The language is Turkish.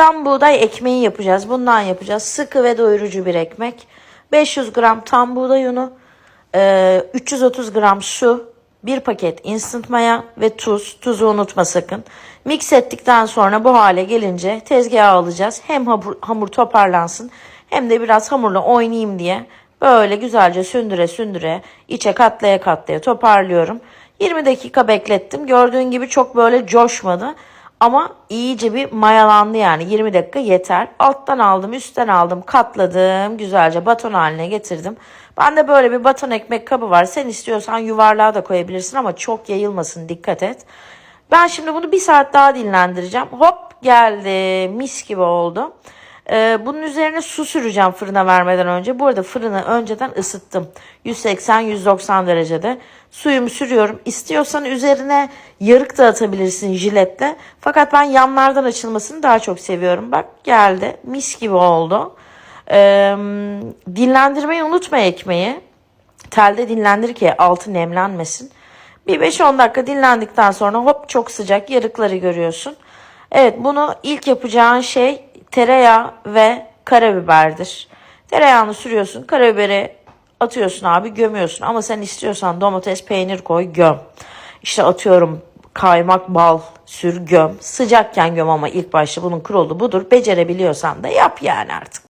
Tam buğday ekmeği yapacağız. Bundan yapacağız. Sıkı ve doyurucu bir ekmek. 500 gram tam buğday unu, e, 330 gram su, bir paket instant maya ve tuz. Tuzu unutma sakın. Mix ettikten sonra bu hale gelince tezgaha alacağız. Hem hamur, hamur toparlansın hem de biraz hamurla oynayayım diye böyle güzelce sündüre sündüre içe katlaya katlaya toparlıyorum. 20 dakika beklettim. Gördüğün gibi çok böyle coşmadı. Ama iyice bir mayalandı yani 20 dakika yeter. Alttan aldım, üstten aldım, katladım, güzelce baton haline getirdim. Bende böyle bir baton ekmek kabı var. Sen istiyorsan yuvarlığa da koyabilirsin ama çok yayılmasın dikkat et. Ben şimdi bunu bir saat daha dinlendireceğim. Hop geldi mis gibi oldu. Ee, bunun üzerine su süreceğim fırına vermeden önce. Bu arada fırını önceden ısıttım. 180-190 derecede. Suyumu sürüyorum. İstiyorsan üzerine yarık da atabilirsin jiletle. Fakat ben yanlardan açılmasını daha çok seviyorum. Bak geldi. Mis gibi oldu. Ee, dinlendirmeyi unutma ekmeği. Telde dinlendir ki altı nemlenmesin. Bir 5-10 dakika dinlendikten sonra hop çok sıcak yarıkları görüyorsun. Evet bunu ilk yapacağın şey tereyağı ve karabiberdir. Tereyağını sürüyorsun, karabiberi atıyorsun abi gömüyorsun. Ama sen istiyorsan domates, peynir koy göm. İşte atıyorum kaymak, bal, sür göm. Sıcakken göm ama ilk başta bunun kurulu budur. Becerebiliyorsan da yap yani artık.